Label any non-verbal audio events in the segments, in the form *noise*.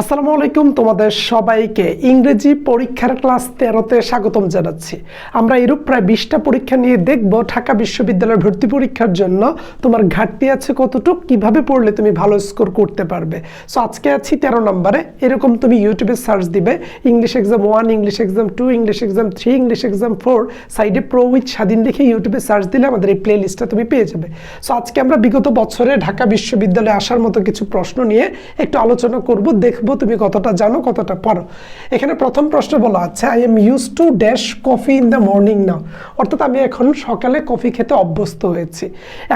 আসসালামু আলাইকুম তোমাদের সবাইকে। ইংরেজি পরীক্ষার ক্লাস তেরোতে স্বাগতম জানাচ্ছি। আমরা এরূপ প্রায় বিশটা পরীক্ষা নিয়ে দেখব। ঢাকা বিশ্ববিদ্যালয়ের ভর্তি পরীক্ষার জন্য তোমার ঘাটতি আছে কতটুক, কীভাবে পড়লে তুমি ভালো স্কোর করতে পারবে। সো আজকে আছি তেরো নম্বরে। এরকম তুমি ইউটিউবে সার্চ দিবে, English exam one, English exam two, English exam three, English exam four, সাইডে প্রো উইথ স্বাধীন লিখে ইউটিউবে সার্চ দিলে আমাদের এই প্লে লিস্টটা তুমি পেয়ে যাবে। সো আজকে আমরা বিগত বছরে ঢাকা বিশ্ববিদ্যালয়ে আসার মতো কিছু প্রশ্ন নিয়ে একটু আলোচনা করব দেখব তুমি কতটা জানো, কতটা পারো এখানে প্রথম প্রশ্ন বলা আছে I am use to dash coffee in the morning now অর্থাৎ আমি এখন সকালে কফি খেতে অভ্যস্ত হয়েছি।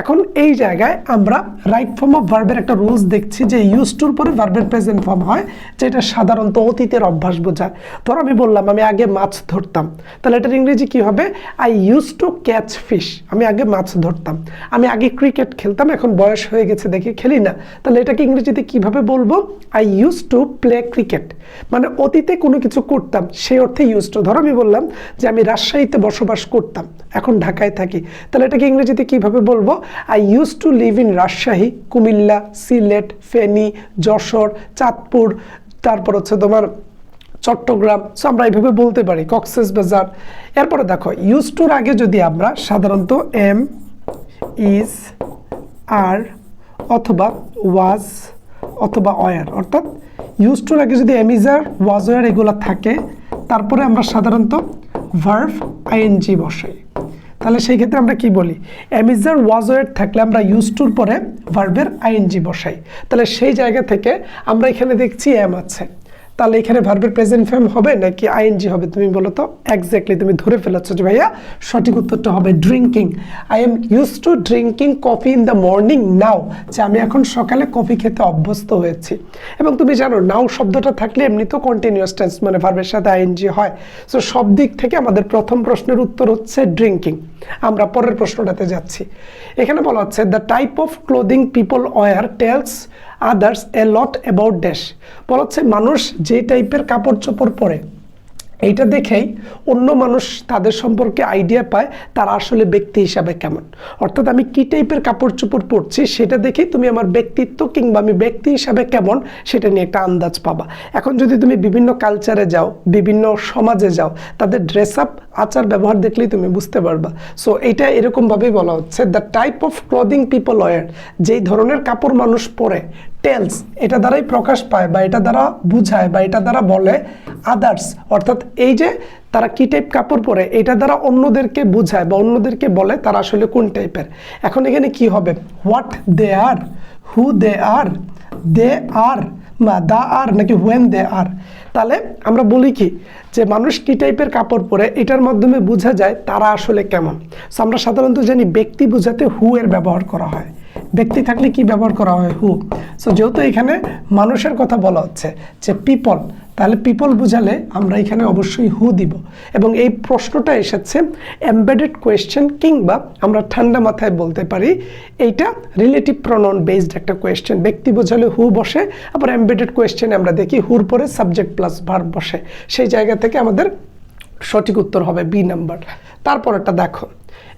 এখন এই জায়গায় আমরা রাইট ফর্ম অফ ভার্বের একটা রুলস দেখছি যে ইউজ টুর পরে ভার্বের প্রেজেন্ট ফর্ম হয়, যেটা সাধারণত অতীতের অভ্যাস বোঝায়। ধর আমি বললাম, আমি আগে মাছ ধরতাম। তাহলে এটার ইংরেজি কি হবে? I use to catch fish আমি আগে মাছ ধরতাম। আমি আগে ক্রিকেট খেলতাম, এখন বয়স হয়ে গেছে, দেখে খেলি না। তাহলে এটাকে ইংরেজিতে কীভাবে বলব? I use to play cricket মানে অতীতে কোনো কিছু করতাম সেই অর্থে ইউজ টু ধরো আমি বললাম যে আমি রাজশাহীতে বসবাস করতাম, এখন ঢাকায় থাকি। তাহলে এটাকে ইংরেজিতে কীভাবে বলব? I use to live in Rajshahi Comilla Sylhet Feni Jessore Chandpur তারপর হচ্ছে তোমার চট্টগ্রাম। সো আমরা এইভাবে বলতে পারি কক্সেস বাজার এরপরে দেখো ইউজ টুর আগে যদি আমরা সাধারণত এম ইজ আর অথবা ওয়াজ অথবা অয়ার অর্থাৎ ইউজ টুর আগে যদি এমিজার ওয়াজওয়ার এগুলো থাকে, তারপরে আমরা সাধারণত ভার্ভ, আইএনজি বসাই। তাহলে সেই ক্ষেত্রে আমরা কি বলি? অ্যামিজার ওয়াজ থাকলে আমরা ইউজ টুর পরে ভার্বের আইএনজি বসাই। তাহলে সেই জায়গা থেকে আমরা এখানে দেখছি এম আছে। তাহলে এখানে ভার্বের প্রেজেন্ট ফর্ম হবে নাকি আইএনজি হবে? তুমি বলো তো। এক্স্যাক্টলি তুমি ধরে ফেলেছো যে ভাইয়া সঠিক উত্তরটা হবে drinking I am use to drinking coffee in the morning now যে আমি এখন সকালে কফি খেতে অভ্যস্ত হয়েছি। এবং তুমি জানো নাও শব্দটা থাকলে এমনি তো কন্টিনিউয়াস টেন্স মানে ভার্বের সাথে আইএনজি হয়। সো সব দিক থেকে আমাদের প্রথম প্রশ্নের উত্তর হচ্ছে ড্রিঙ্কিং আমরা পরের প্রশ্নটাতে যাচ্ছি। এখানে বলা হচ্ছে the type of clothing people wear tells others a lot about dash বলা হচ্ছে মানুষ যে টাইপের কাপড় চোপড় পরে। এইটা দেখেই অন্য মানুষ তাদের সম্পর্কে আইডিয়া পায়, তারা আসলে ব্যক্তি হিসাবে কেমন। অর্থাৎ আমি কী টাইপের কাপড় চোপড় পরছি সেটা দেখেই তুমি আমার ব্যক্তিত্ব কিংবা আমি ব্যক্তি হিসাবে কেমন সেটা নিয়ে একটা আন্দাজ পাবা। এখন যদি তুমি বিভিন্ন কালচারে যাও, বিভিন্ন সমাজে যাও, তাদের ড্রেস আপ আচার, ব্যবহার দেখলেই তুমি বুঝতে পারবা। সো এইটা এরকমভাবেই বলা হচ্ছে the type of clothing people wear যেই ধরনের কাপড় মানুষ পরে টেলস এটা দ্বারাই প্রকাশ পায় বা এটা দ্বারা বুঝায় বা এটা দ্বারা বলে আদার্স অর্থাৎ এই যে তারা কী টাইপ কাপড় পরে, এটা দ্বারা অন্যদেরকে বুঝায় বা অন্যদেরকে বলে তারা আসলে কোন টাইপের এখন এখানে কি হবে? হোয়াট দে আর হু দে আর দে আর মা দা আর নাকি হোয়েন দে আর তাহলে আমরা বলি কি যে মানুষ কী টাইপের কাপড় পরে, এটার মাধ্যমে বোঝা যায় তারা আসলে কেমন। সো আমরা সাধারণত জানি ব্যক্তি বোঝাতে হু এর ব্যবহার করা হয়। ব্যক্তি থাকলে কি ব্যবহার করা হয়? হু সো যেহেতু এখানে মানুষের কথা বলা হচ্ছে যে পিপল তাহলে পিপল বুঝালে আমরা এখানে অবশ্যই হু দিব। এবং এই প্রশ্নটা এসেছে এমবেডেড কোয়েশ্চেন কিংবা আমরা ঠান্ডা মাথায় বলতে পারি, এইটা রিলেটিভ প্রনন বেসড একটা কোয়েশ্চেন ব্যক্তি বোঝালে হু বসে, আবার এমবেডেড কোয়েশ্চেনে আমরা দেখি হুর পরে সাবজেক্ট প্লাস ভার্ব বসে। সেই জায়গা থেকে আমাদের সঠিক উত্তর হবে বি নাম্বার তারপরটা দেখো।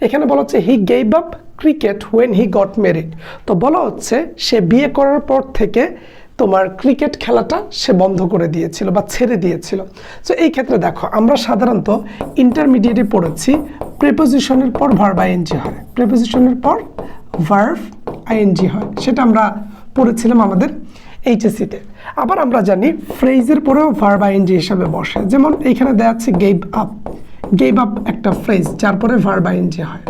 এখানে বলা হচ্ছে he gave up cricket when he got married তো বলা হচ্ছে, সে বিয়ে করার পর থেকে তোমার ক্রিকেট খেলাটা সে বন্ধ করে দিয়েছিল বা ছেড়ে দিয়েছিল। তো এই ক্ষেত্রে দেখো, আমরা সাধারণত ইন্টারমিডিয়েটে পড়েছি প্রেপোজিশনের পর ভার্ব আইএনজি হয়। প্রেপোজিশনের পর ভার্ভ আইএনজি হয়। সেটা আমরা পড়েছিলাম আমাদের এইচএসিতে আবার আমরা জানি ফ্রেজের পরেও ভার্ব আইএনজি হিসাবে বসে। যেমন এইখানে দেওয়া আছে গেভ আপ গেভ আপ একটা ফ্রেজ যার পরে ভার্ব আইএনজি হয়।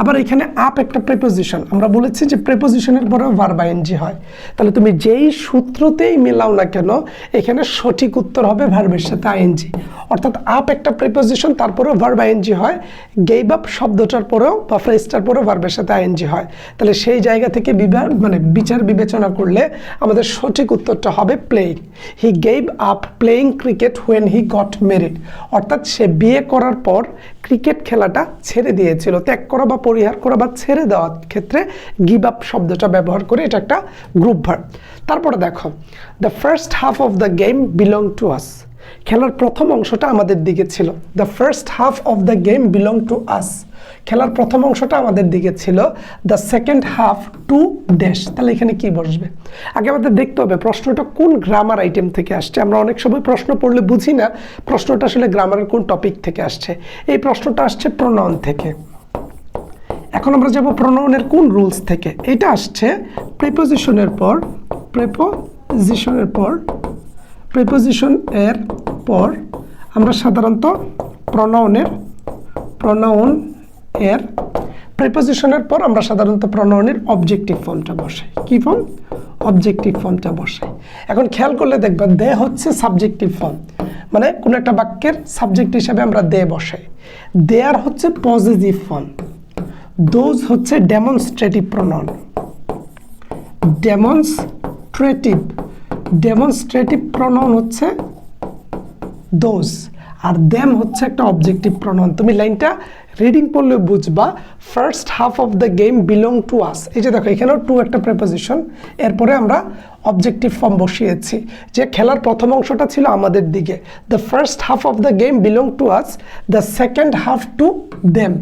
আবার এখানে আপ একটা প্রেপোজিশন আমরা বলেছি যে প্রেপোজিশনের পরেও ভার্ব আইএনজি হয়। তাহলে তুমি যেই সূত্রতেই মেলাও না কেন, এখানে সঠিক উত্তর হবে ভার্বের সাথে আইএনজি অর্থাৎ আপ একটা প্রেপোজিশন তারপরেও ভার্ব আইএনজি হয়। গেইব আপ শব্দটার পরেও বা ফ্রেজটার পরেও ভার্বের সাথে আইএনজি হয়। তাহলে সেই জায়গা থেকে বিবার মানে বিচার বিবেচনা করলে আমাদের সঠিক উত্তরটা হবে playing he gave up playing cricket when he got married অর্থাৎ সে বিয়ে করার পর ক্রিকেট খেলাটা ছেড়ে দিয়েছিল। ত্যাগ করা বা পরিহার করা বা ছেড়ে দেওয়ার ক্ষেত্রে গিভ আপ শব্দটা ব্যবহার করে এটা একটা গ্রুপ ভার্ব তারপরে দেখো the first half of the game belong to us খেলার প্রথম অংশটা আমাদের দিকে ছিল। The first half of the game belong to us খেলার প্রথম অংশটা আমাদের দিকে ছিল। The second half to dash তাহলে এখানে কি বসবে? আগে আমাদের দেখতে হবে প্রশ্নটা কোন গ্রামার আইটেম থেকে আসছে। আমরা অনেক সময় প্রশ্ন পড়লে বুঝি না প্রশ্নটা আসলে গ্রামারের কোন টপিক থেকে আসছে। এই প্রশ্নটা আসছে প্রণয়ন থেকে। এখন আমরা যাব প্রণয়নের কোন রুলস থেকে। এটা আসছে প্রিপোজিশনের পর প্রিপোজিশনের পর প্রিপোজিশন এর পর আমরা সাধারণত প্রণয়নের প্রণয়ন এর প্রিপোজিশনের পর আমরা সাধারণত প্রণয়নের অবজেক্টিভ ফর্মটা বসাই। কি ফর্ম অবজেক্টিভ ফর্মটা বসাই। এখন খেয়াল করলে দেখবা দে হচ্ছে সাবজেক্টিভ ফর্ম মানে কোনো একটা বাক্যের সাবজেক্ট হিসাবে আমরা দে বসাই। দেয়ার হচ্ছে পজিটিভ ফর্ম দোজ হচ্ছে demonstrative pronoun demonstrative demonstrative pronoun হচ্ছে দোজ আর দেম হচ্ছে একটা অবজেক্টিভ প্রণয়ন তুমি লাইনটা রিডিং পড়লে বুঝবা first half of the game belong to us এই যে দেখো, এখানেও টু একটা প্রেপোজিশন এরপরে আমরা অবজেক্টিভ ফর্ম বসিয়েছি। যে খেলার প্রথম অংশটা ছিল আমাদের দিকে। The first half of the game belong to us the second half to them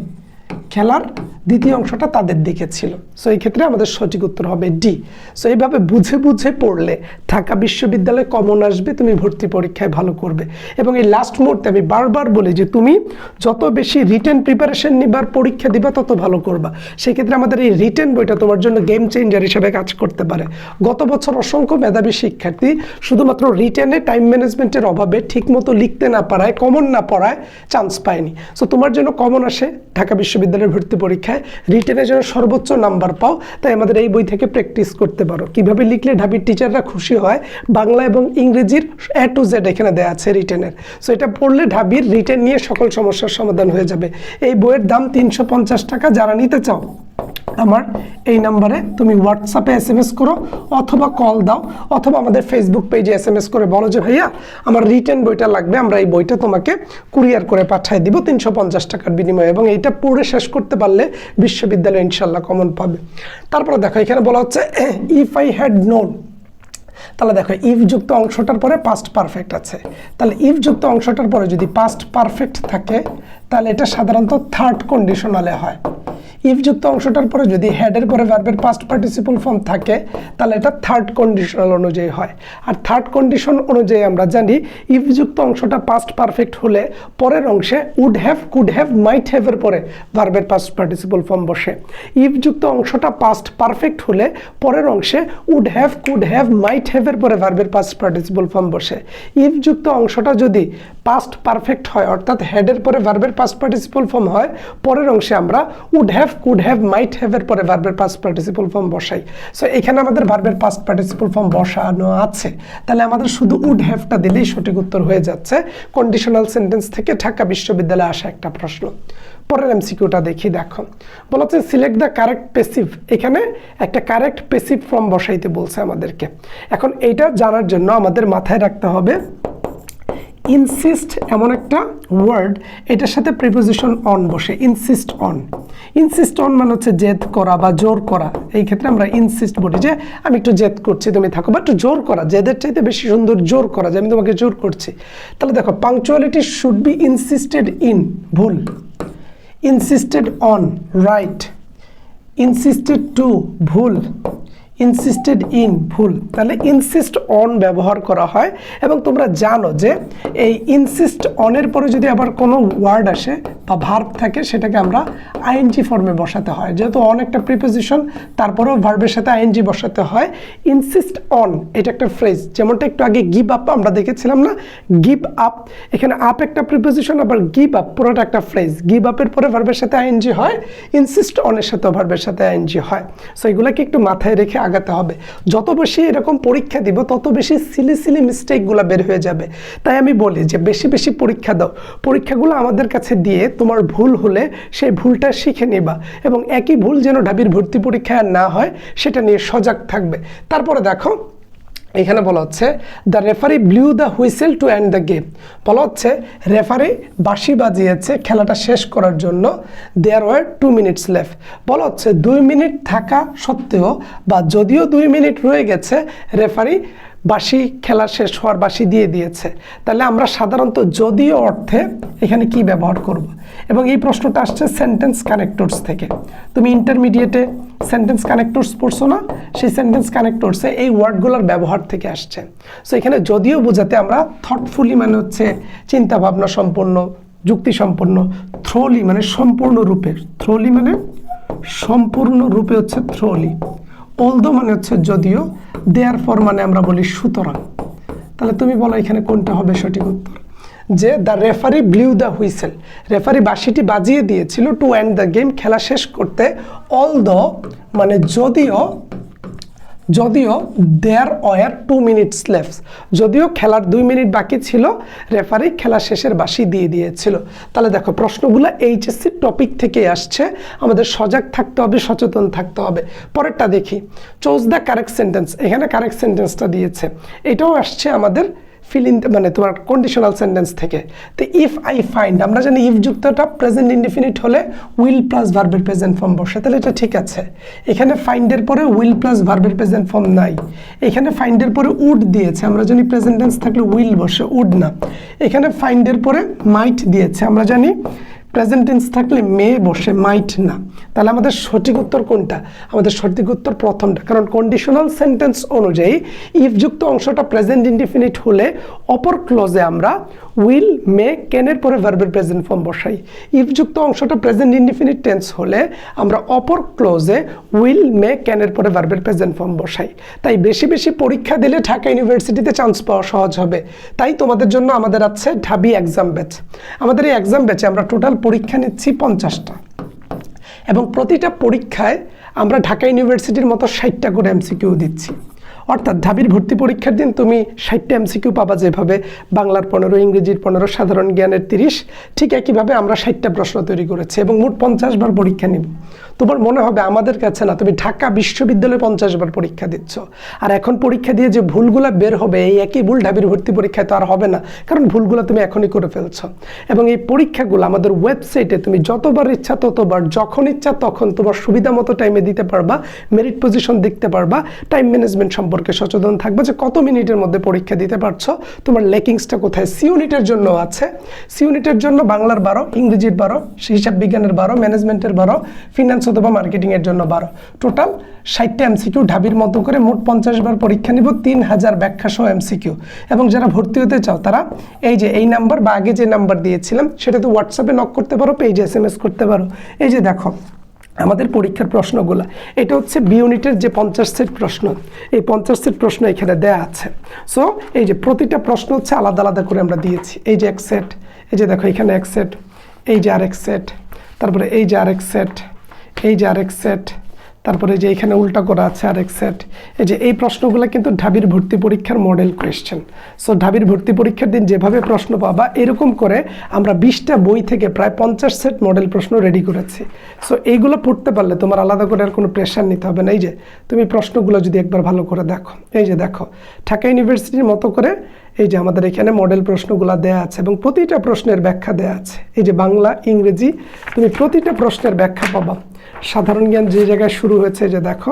খেলার দ্বিতীয় অংশটা তাদের দিকে ছিল। সো এই ক্ষেত্রে আমাদের সঠিক উত্তর হবে ডি সো এইভাবে বুঝে বুঝে পড়লে ঢাকা বিশ্ববিদ্যালয়ে কমন আসবে, তুমি ভর্তি পরীক্ষায় ভালো করবে। এবং এই লাস্ট মুহূর্তে আমি বারবার বলি যে তুমি যত বেশি রিটেন প্রিপারেশন নিবার পরীক্ষা দিবা, তত ভালো করবা। সেক্ষেত্রে আমাদের এই রিটেন বইটা তোমার জন্য গেম চেঞ্জার হিসেবে কাজ করতে পারে। গত বছর অসংখ্য মেধাবী শিক্ষার্থী শুধুমাত্র রিটেনে টাইম ম্যানেজমেন্টের অভাবে ঠিকমতো লিখতে না পারায় কমন না পড়ায় চান্স পায়নি। সো তোমার জন্য কমন আসে ঢাকা বিশ্ববিদ্যালয়ের ভর্তি পরীক্ষায়। রিটেনের জন্য সর্বোচ্চ নাম্বার পাও, তাই আমাদের এই বই থেকে প্র্যাকটিস করতে পারো। কীভাবে লিখলে ঢাবির টিচাররা খুশি হয়, বাংলা এবং ইংরেজির এ টু জেড এখানে দেওয়া আছে রিটেনের সো এটা পড়লে ঢাবির রিটেন নিয়ে সকল সমস্যার সমাধান হয়ে যাবে। এই বইয়ের দাম তিনশো পঞ্চাশ টাকা, যারা নিতে চাও। আমার এই নাম্বারে তুমি হোয়াটসঅ্যাপে এস এম এস করো অথবা কল দাও অথবা আমাদের ফেসবুক পেজে এস এম এস করে বলো যে, ভাইয়া, আমার রিটেন বইটা লাগবে, আমরা এই বইটা তোমাকে কুরিয়ার করে পাঠিয়ে দিব তিনশো পঞ্চাশ টাকার বিনিময়ে। এবং এইটা পড়ে শেষ করতে পারলে বিশ্ববিদ্যালয় ইনশাল্লাহ কমন পাবে। তারপরে দেখো, এখানে বলা হচ্ছে ইফ আই হ্যাড নোন তাহলে দেখো ইফ যুক্ত অংশটার পরে পাস্ট পারফেক্ট আছে। তাহলে ইফ যুক্ত অংশটার পরে যদি পাস্ট পারফেক্ট থাকে, তাহলে এটা সাধারণত থার্ড কন্ডিশনালে হয়। ইফ যুক্ত অংশটার পরে যদি হেডের পরে ভার্বের পাস্ট পার্টিসিপল ফর্ম থাকে, তাহলে এটা থার্ড কন্ডিশনাল অনুযায়ী হয়। আর থার্ড কন্ডিশন অনুযায়ী আমরা জানি ইফ যুক্ত অংশটা পাস্ট পারফেক্ট হলে পরের অংশে would have could have might হ্যাভের পরে ভার্বের পাস্ট পার্টিসিপল ফর্ম বসে। ইফ যুক্ত অংশটা পাস্ট পারফেক্ট হলে পরের অংশে would have could have might হ্যাভের পরে ভার্বের পাস্ট পার্টিসিপল ফর্ম বসে। ইফ যুক্ত অংশটা যদি পাস্ট পারফেক্ট হয়, অর্থাৎ হেডের পরে ভার্বের পাস্ট পার্টিসিপল ফর্ম হয়, পরের অংশে আমরা would have could have might হ্যাভের পরে ভার্বের পাস্ট পার্টিসিপল ফর্ম বসাই। সো এখানে আমাদের ভার্বের পাস্ট পার্টিসিপল ফর্ম বসানো আছে। তাহলে আমাদের শুধু উড হ্যাভটা দিলেই সঠিক উত্তর হয়ে যাচ্ছে। কন্ডিশনাল সেন্টেন্স থেকে ঢাকা বিশ্ববিদ্যালয়ে আসা একটা প্রশ্ন। পরের এমসিকিউটা দেখি, দেখো। বলা সিলেক্ট দ্য কারেক্ট পেসিভ এখানে একটা কারেক্ট পেসিভ ফর্ম বসাইতে বলছে আমাদেরকে। এখন এইটা জানার জন্য আমাদের মাথায় রাখতে হবে ইনসিস্ট এমন একটা ওয়ার্ড এটার সাথে প্রিপোজিশন অন বসে ইনসিস্ট অন ইনসিস্ট অন মানে হচ্ছে জেদ করা বা জোর করা। এই ক্ষেত্রে আমরা ইনসিস্ট বলি যে, আমি একটু জেদ করছি, তুমি থাকো। বা একটু জোর করা, জেদের চাইতে বেশি সুন্দর জোর করা যে, আমি তোমাকে জোর করছি। তাহলে দেখো punctuality should be insisted in ভুল। Insisted on right insisted to ভুল। ইনসিস্টেড ইন ভুল, তাহলে ইনসিস্ট অন ব্যবহার করা হয়। এবং তোমরা জানো যে এই ইনসিস্ট অনের পরে যদি আবার কোনো ওয়ার্ড আসে বা ভার্ব থাকে, সেটাকে আমরা আইএনজি ফর্মে বসাতে হয়। যেহেতু অন একটা প্রিপোজিশন তারপরেও ভার্বের সাথে আইএনজি বসাতে হয়। ইনসিস্ট অন এটা একটা ফ্রেজ যেমনটা একটু আগে গিভ আপ আমরা দেখেছিলাম না? গিভ আপ এখানে আপ একটা প্রিপোজিশন আবার গিভ আপ পুরোটা একটা ফ্রেজ গিভ আপের পরে ভার্বের সাথে আইএনজি হয় ইনসিস্ট অনের সাথেও ভার্বের সাথে আইএনজি হয়। সো এগুলোকে একটু মাথায় রেখে আগাতে হবে। যত বেশি এরকম পরীক্ষা দিব, তত বেশি সিলি সিলি মিস্টেকগুলো বের হয়ে যাবে। তাই আমি বলি যে, বেশি বেশি পরীক্ষা দাও। পরীক্ষাগুলো আমাদের কাছে দিয়ে তোমার ভুল হলে সেই ভুলটা শিখে নিবা এবং একই ভুল যেন ঢাবির ভর্তি পরীক্ষায় না হয়, সেটা নিয়ে সজাগ থাকবে। তারপরে দেখো এখানে বলা হচ্ছে the referee blew the whistle to end the game বলা হচ্ছে রেফারি বাঁশি বাজিয়েছে খেলাটা শেষ করার জন্য। There were two minutes left বলা হচ্ছে, দুই মিনিট থাকা সত্ত্বেও বা যদিও দুই মিনিট রয়ে গেছে রেফারি বাসি খেলা শেষ হওয়ার বাসি দিয়ে দিয়েছে। তাহলে আমরা সাধারণত যদিও অর্থে এখানে কি ব্যবহার করব? এবং এই প্রশ্নটা আসছে সেন্টেন্স কানেক্টরস থেকে। তুমি ইন্টারমিডিয়েটে সেন্টেন্স কানেক্টরস পড়ছো না? সেই সেন্টেন্স কানেক্টরসে এই ওয়ার্ডগুলোর ব্যবহার থেকে আসছে। সো এখানে যদিও বোঝাতে আমরা থটফুলি মানে হচ্ছে চিন্তা ভাবনা সম্পন্ন যুক্তি সম্পন্ন থ্রোলি মানে সম্পূর্ণ রূপে থ্রোলি মানে সম্পূর্ণ রূপে হচ্ছে থ্রোলি অলদো মানে হচ্ছে যদিও দেয়ার ফর মানে আমরা বলি সুতরাং। তাহলে তুমি বলো এখানে কোনটা হবে সঠিক উত্তর? যে the referee blew the whistle referee বাঁশিটি বাজিয়ে দিয়েছিল টু এন্ড দ্য গেম খেলা শেষ করতে অল দ মানে যদিও যদিও there were two minute left যদিও খেলার দুই মিনিট বাকি ছিল রেফারি খেলা শেষের বাসি দিয়ে দিয়েছিল। তাহলে দেখো, প্রশ্নগুলো এইচএসসির টপিক থেকে আসছে, আমাদের সজাগ থাকতে হবে, সচেতন থাকতে হবে। পরেরটা দেখি। চোজ দ্য কারেক্ট সেন্টেন্স এখানে কারেক্ট সেন্টেন্সটা দিয়েছে। এটাও আসছে আমাদের ফিল ইন মানে তোমার কন্ডিশনাল সেন্টেন্স থেকে। তো ইফ আই ফাইন্ড আমরা জানি ইফ যুক্তটা প্রেজেন্ট ইনডিফিনিট হলে উইল প্লাস ভার্বের প্রেজেন্ট ফর্ম বসে। তাহলে এটা ঠিক আছে। এখানে ফাইন্ডের পরে উইল প্লাস ভার্বের প্রেজেন্ট ফর্ম নাই। এখানে ফাইন্ডের পরে উড দিয়েছে। আমরা জানি প্রেজেন্ট টেন্স থাকলে উইল বসে উড না। এখানে ফাইন্ডের পরে মাইট দিয়েছে। আমরা জানি প্রেজেন্ট টেন্স থাকলে মে বসে মাইট না। তাহলে আমাদের সঠিক উত্তর কোনটা? আমাদের সঠিক উত্তর প্রথমটা। কারণ কন্ডিশনাল সেন্টেন্স অনুযায়ী ইফযুক্ত অংশটা প্রেজেন্ট ইনডিফিনিট হলে অপর ক্লোজে আমরা উইল মে ক্যানের পরে ভার্বের প্রেজেন্ট ফর্ম বসাই। ইফযুক্ত অংশটা প্রেজেন্ট ইনডিফিনিট টেন্স হলে আমরা অপর ক্লোজে উইল মে ক্যানের পরে ভার্বের প্রেজেন্ট ফর্ম বসাই। তাই বেশি বেশি পরীক্ষা দিলে ঢাকা ইউনিভার্সিটিতে চান্স পাওয়া সহজ হবে। তাই তোমাদের জন্য আমাদের আছে ঢাবি এক্সাম ব্যাচ আমাদের এই এক্সাম ব্যাচে আমরা টোটাল পরীক্ষা নিচ্ছি পঞ্চাশটা। এবং প্রতিটা পরীক্ষায় আমরা ঢাকা ইউনিভার্সিটির মতো ষাটটা করে এমসিকিউ দিচ্ছি। অর্থাৎ ঢাবির ভর্তি পরীক্ষার দিন তুমি ষাটটা এমসিকিউ পাবা যেভাবে, বাংলার পনেরো, ইংরেজির পনেরো, সাধারণ জ্ঞানের তিরিশ, ঠিক একইভাবে আমরা ষাটটা প্রশ্ন তৈরি করেছি এবং মোট পঞ্চাশ বার পরীক্ষা নিব। তোমার মনে হবে আমাদের কাছে না, তুমি ঢাকা বিশ্ববিদ্যালয়ে পঞ্চাশ বার পরীক্ষা দিচ্ছ। আর এখন পরীক্ষা দিয়ে যে ভুলগুলো বের হবে, এই একই ভুল ঢাবির ভর্তি পরীক্ষায় তো আর হবে না। কারণ ভুলগুলো তুমি এখনই করে ফেলছো। এবং এই পরীক্ষাগুলো আমাদের ওয়েবসাইটে তুমি যতবার ইচ্ছা ততবার, যখন ইচ্ছা তখন তোমার সুবিধা মতো টাইমে দিতে পারবা মেরিট পজিশন দেখতে পারবা টাইম ম্যানেজমেন্ট সম্পর্কে সচেতন থাকবা যে কত মিনিটের মধ্যে পরীক্ষা দিতে পারছ, তোমার লেকিংসটা কোথায় সি ইউনিটের জন্য আছে। সি ইউনিটের জন্য বাংলার বারো, ইংরেজির বারো, হিসাব বিজ্ঞানের বারো ম্যানেজমেন্টের বারো ফিনান্স অথবা মার্কেটিংয়ের জন্য বারো। টোটাল ষাটটা এমসিকিউ ঢাবির মতো করে মোট পঞ্চাশ বার পরীক্ষা নিব, তিন হাজার ব্যাখ্যা সহ এমসিকিউ এবং যারা ভর্তি হতে চাও, তারা এই যে, এই নাম্বার বা আগে যে নাম্বার দিয়েছিলাম, সেটাতে হোয়াটসঅ্যাপে নক করতে পারো পেজে এস এম এস করতে পারো। এই যে দেখো, আমাদের পরীক্ষার প্রশ্নগুলো। এটা হচ্ছে বি ইউনিটের যে পঞ্চাশ সেট প্রশ্ন। এই পঞ্চাশ সেট প্রশ্ন এখানে দেয়া আছে। সো এই যে প্রতিটা প্রশ্ন হচ্ছে আলাদা আলাদা করে আমরা দিয়েছি। এই যে এক সেট, এই যে দেখো এখানে এক সেট, এই যে আরেক সেট, তারপরে এই যে আরেক সেট এই যে আরেক সেট তারপরে যে এখানে উল্টা করা আছে আরেক সেট এই যে এই প্রশ্নগুলো কিন্তু ঢাবির ভর্তি পরীক্ষার মডেল কোয়েশ্চেন সো ঢাবির ভর্তি পরীক্ষার দিন যেভাবে প্রশ্ন পাবা, এরকম করে আমরা বিশটা বই থেকে প্রায় পঞ্চাশ সেট মডেল প্রশ্ন রেডি করেছি। সো এইগুলো পড়তে পারলে তোমার আলাদা করে আর কোনো প্রেশার নিতে হবে না। এই যে, তুমি প্রশ্নগুলো যদি একবার ভালো করে দেখো। এই যে দেখো, ঢাকা ইউনিভার্সিটির মতো করে এই যে আমাদের এখানে মডেল প্রশ্নগুলো দেয়া আছে এবং প্রতিটা প্রশ্নের ব্যাখ্যা দেয়া আছে। এই যে বাংলা, ইংরেজি, তুমি প্রতিটা প্রশ্নের ব্যাখ্যা পাবা। সাধারণ জ্ঞান যে জায়গায় শুরু হয়েছে যে দেখো,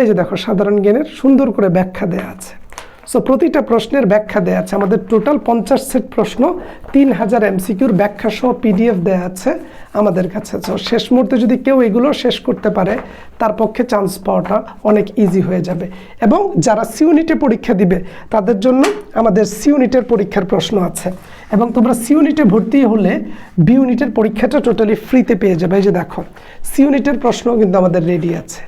এই যে দেখো, সাধারণ জ্ঞানের সুন্দর করে ব্যাখ্যা দেয়া আছে। সো প্রতিটা প্রশ্নের ব্যাখ্যা দেয়া আছে। আমাদের টোটাল পঞ্চাশ সেট প্রশ্ন, তিন হাজার এমসিকিউর ব্যাখ্যা সহ পিডিএফ দেয়া আছে আমাদের কাছে। তো শেষ মুহূর্তে যদি কেউ এগুলো শেষ করতে পারে, তার পক্ষে চান্স পাওয়াটা অনেক ইজি হয়ে যাবে। এবং যারা সি ইউনিটে পরীক্ষা দিবে, তাদের জন্য আমাদের সি ইউনিটের পরীক্ষার প্রশ্ন আছে। এবং তোমরা সি ইউনিটে ভর্তি হলে বি ইউনিটের পরীক্ষাটা টোটালি ফ্রিতে পেয়ে যাবে। এই যে দেখো সি ইউনিটের প্রশ্ন কিন্তু আমাদের রেডি আছে।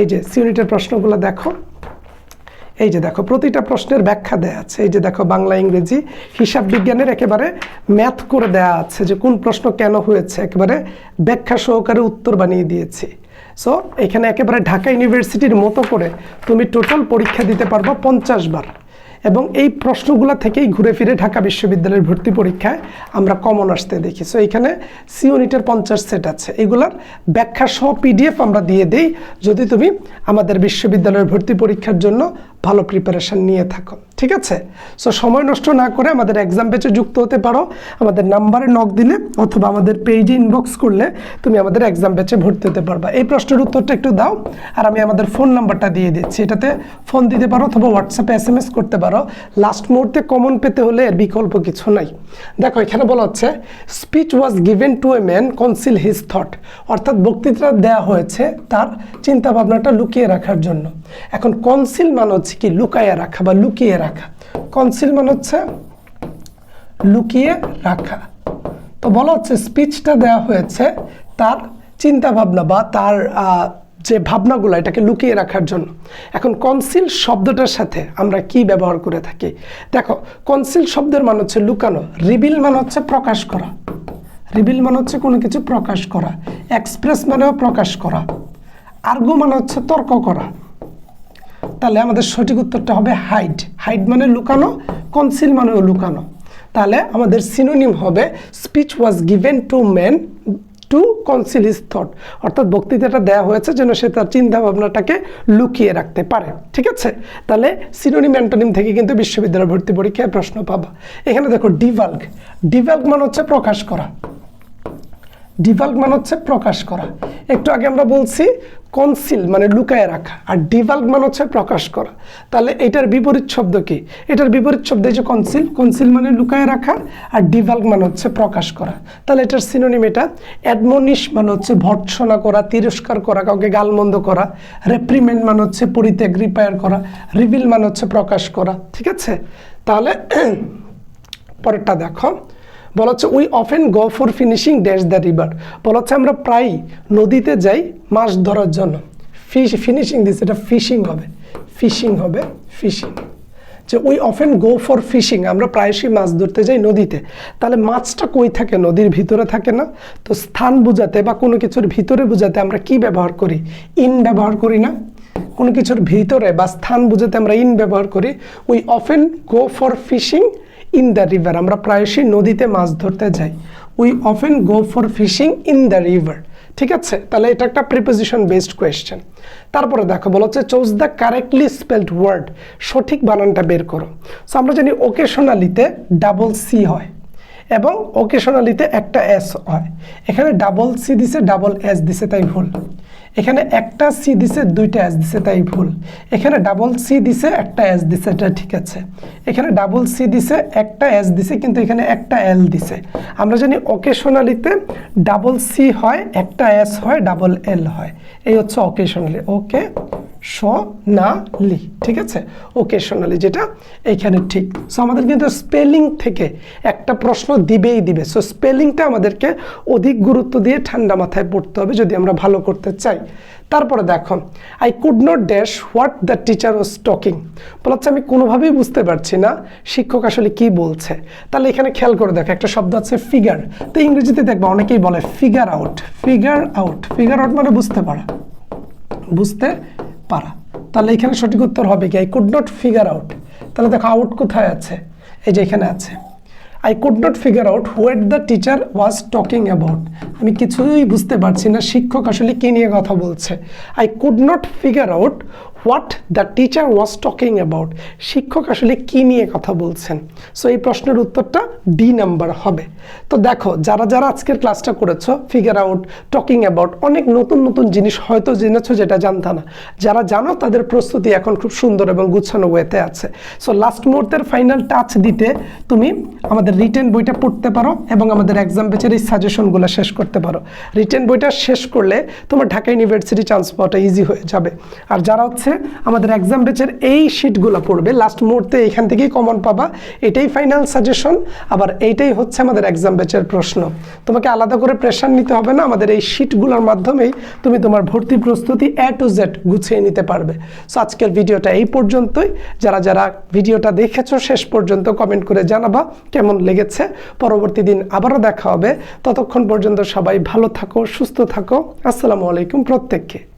এই যে সি ইউনিটের প্রশ্নগুলো দেখো। এই যে দেখো, প্রতিটা প্রশ্নের ব্যাখ্যা দেয়া আছে। এই যে দেখো, বাংলা, ইংরেজি, হিসাব বিজ্ঞানের একেবারে ম্যাথ করে দেয়া আছে যে কোন প্রশ্ন কেন হয়েছে। একেবারে ব্যাখ্যা সহকারে উত্তর বানিয়ে দিয়েছি। সো এখানে একেবারে ঢাকা ইউনিভার্সিটির মতো করে তুমি টোটাল পরীক্ষা দিতে পারবা পঞ্চাশ বার। এবং এই প্রশ্নগুলো থেকেই ঘুরে ফিরে ঢাকা বিশ্ববিদ্যালয়ের ভর্তি পরীক্ষায় আমরা কমন আসতে দেখি। সো এখানে সি ইউনিটের পঞ্চাশ সেট আছে। এগুলার ব্যাখ্যা সহ পিডিএফ আমরা দিয়ে দিই। যদি তুমি আমাদের বিশ্ববিদ্যালয়ের ভর্তি পরীক্ষার জন্য ভালো প্রিপারেশন নিয়ে থাকো, ঠিক আছে? সো সময় নষ্ট না করে আমাদের এক্সাম পেজে যুক্ত হতে পারো। আমাদের নাম্বারে নক দিলে অথবা আমাদের পেজে ইনবক্স করলে তুমি আমাদের এক্সাম পেজে ভর্তি হতে পারবা। এই প্রশ্নের উত্তরটা একটু দাও, আর আমি আমাদের ফোন নাম্বারটা দিয়ে দিচ্ছি। এটাতে ফোন দিতে পারো অথবা হোয়াটসঅ্যাপে এস এম এস করতে পারো। লাস্ট মুহূর্তে কমন পেতে হলে এর বিকল্প কিছু নাই। দেখো, এখানে বলা হচ্ছে speech was given to a man conceal his thought অর্থাৎ বক্তৃতা দেওয়া হয়েছে তার চিন্তা ভাবনাটা লুকিয়ে রাখার জন্য। এখন কনসিল মানে হচ্ছে কি লুকাইয়ে রাখা বা লুকিয়ে রাখা। কনসিল মানে হচ্ছে লুকিয়ে রাখা। তো বলা হচ্ছে স্পিচটা দেওয়া হয়েছে তার চিন্তা ভাবনা বা তার যে ভাবনাগুলো, এটাকে লুকিয়ে রাখার জন্য। এখন কনসিল শব্দটার সাথে আমরা কি ব্যবহার করে থাকি? দেখো কনসিল শব্দের মানে হচ্ছে লুকানো। রিবিল মানে হচ্ছে প্রকাশ করা। রিবিল মানে হচ্ছে কোনো কিছু প্রকাশ করা। এক্সপ্রেস মানেও প্রকাশ করা। আর্গু মানে হচ্ছে তর্ক করা। তাহলে আমাদের সঠিক উত্তরটা হবে হাইড হাইড মানে লুকানো, কনসিল মানেও লুকানো। তাহলে আমাদের সিনোনিম হবে speech was given to man to conceal his thought অর্থাৎ বক্তৃতাটা দেওয়া হয়েছে যেন সে তার চিন্তা ভাবনাটাকে লুকিয়ে রাখতে পারে। ঠিক আছে? তাহলে সিনোনিম অ্যান্টোনিম থেকে কিন্তু বিশ্ববিদ্যালয় ভর্তি পরীক্ষায় প্রশ্ন পাবা। এখানে দেখো ডিভাল্গ ডিভাল্গ মানে হচ্ছে প্রকাশ করা। ডিভাল্গ মানে হচ্ছে প্রকাশ করা। একটু আগে আমরা বলছি কনসিল মানে লুকায় রাখা, আর ডিভাল্গ মানে হচ্ছে প্রকাশ করা। তাহলে এটার বিপরীত শব্দ কি? এটার বিপরীত শব্দ যে কনসিল কনসিল মানে লুকায় রাখা, আর ডিভাল্গ মানে হচ্ছে প্রকাশ করা। তাহলে এটার সিনোনিম এটা অ্যাডমনিশ মানে হচ্ছে ভর্ৎসনা করা, তিরস্কার করা, কাউকে গালমন্দ করা রেপ্রিমেন্ট মানে হচ্ছে পরিত্যাগ রিপায়ার করা রিভিল মানে হচ্ছে প্রকাশ করা, ঠিক আছে? তাহলে *clears throat* পরেরটা দেখো। বলা হচ্ছে we often go for finishing dash the river বলা হচ্ছে আমরা প্রায়ই নদীতে যাই মাছ ধরার জন্য। ফিশ ফিনিশিং দিস এটা ফিশিং হবে। ফিশিং হবে ফিশিং যে we often go for fishing আমরা প্রায়শই মাছ ধরতে যাই নদীতে। তাহলে মাছটা কই থাকে? নদীর ভিতরে থাকে না? তো স্থান বোঝাতে বা কোনো কিছুর ভিতরে বোঝাতে আমরা কি ব্যবহার করি? ইন ব্যবহার করি না। কোনো কিছুর ভিতরে বা স্থান বোঝাতে আমরা ইন ব্যবহার করি। We often go for fishing in the river আমরা প্রায়শই নদীতে মাছ ধরতে যাই। We often go for fishing in the river ঠিক আছে? তাহলে এটা একটা প্রিপোজিশন বেসড কোয়েশ্চেন তারপরে দেখো, বলা হচ্ছে choose the correctly spelled word সঠিক বানানটা বের করো। সো আমরা জানি ওকেশনালিতে ডাবল সি হয় এবং ওকেশনালিতে একটা এস হয়। এখানে ডাবল সি দিছে ডাবল এস দিছে, তাই ভুল। এখানে একটা সি দিছে, দুইটা এস দিছে, তাই ভুল। এখানে ডাবল সি দিছে, একটা এস দিছে, এটা ঠিক আছে। এখানে ডাবল সি দিছে, একটা এস দিছে, কিন্তু এখানে একটা এল দিছে। আমরা জানি অকেশনালিতে ডাবল সি হয়, একটা এস হয় ডাবল এল হয়। এই হচ্ছে অকেশনালি ওকে সোনালি ঠিক আছে? ওকে সোনালি যেটা, এইখানে ঠিক। সো আমাদের কিন্তু স্পেলিং থেকে একটা প্রশ্ন দিবেই দিবে। সো স্পেলিংটা আমাদেরকে অধিক গুরুত্ব দিয়ে ঠান্ডা মাথায় পড়তে হবে যদি আমরা ভালো করতে চাই। তারপরে দেখো I could not dash what the teacher was talking বলাচ্ছে আমি কোনোভাবেই বুঝতে পারছি না শিক্ষক আসলে কি বলছে। তাহলে এখানে খেয়াল করে দেখো, একটা শব্দ আছে ফিগার তো ইংরেজিতে দেখবা অনেকেই বলে figure out figure out figure out মানে বুঝতে পারা। বুঝতে পারা। তাহলে এখানে সঠিক উত্তর হবে কি? I could not figure out তাহলে দেখো আউট কোথায় আছে? এই যে এখানে আছে। I could not figure out what the teacher was talking about আমি কিছুই বুঝতে পারছি না, শিক্ষক আসলে কী নিয়ে কথা বলছে। I could not figure out what the teacher was talking about শিক্ষক আসলে কী নিয়ে কথা বলছেন? সো এই প্রশ্নের উত্তরটা ডি নাম্বার হবে। তো দেখো, যারা যারা আজকের ক্লাসটা করেছ ফিগার আউট টকিং অ্যাবাউট অনেক নতুন নতুন জিনিস হয়তো জেনেছো যেটা জানতা না। যারা জানো, তাদের প্রস্তুতি এখন খুব সুন্দর এবং গুছানো ওয়েতে আছে। সো লাস্ট মুহূর্তের ফাইনাল টাচ দিতে তুমি আমাদের রিটেন বইটা পড়তে পারো এবং আমাদের এক্সাম বেচের এই সাজেশনগুলো শেষ করতে পারো। রিটেন বইটা শেষ করলে তোমার ঢাকা ইউনিভার্সিটি চান্স পাওয়াটা ইজি হয়ে যাবে। আর যারা হচ্ছে আমাদের এক্সাম বেচের এই শিটগুলো পড়বে। লাস্ট মুহূর্তে এখান থেকেই কমন পাবা। এটাই ফাইনাল সাজেশন আবার এইটাই হচ্ছে আমাদের এক্সাম বেচের প্রশ্ন। তোমাকে আলাদা করে প্রেশার নিতে হবে না। আমাদের এই শিটগুলোর মাধ্যমেই তুমি তোমার ভর্তি প্রস্তুতি এ টু জেড গুছিয়ে নিতে পারবে। সো আজকের ভিডিওটা এই পর্যন্তই। যারা যারা ভিডিওটা দেখেছ শেষ পর্যন্ত কমেন্ট করে জানাবা কেমন লেগেছে। পরবর্তী দিন আবারও দেখা হবে। ততক্ষণ পর্যন্ত সবাই ভালো থাকো, সুস্থ থাকো। আসসালামু আলাইকুম প্রত্যেককে।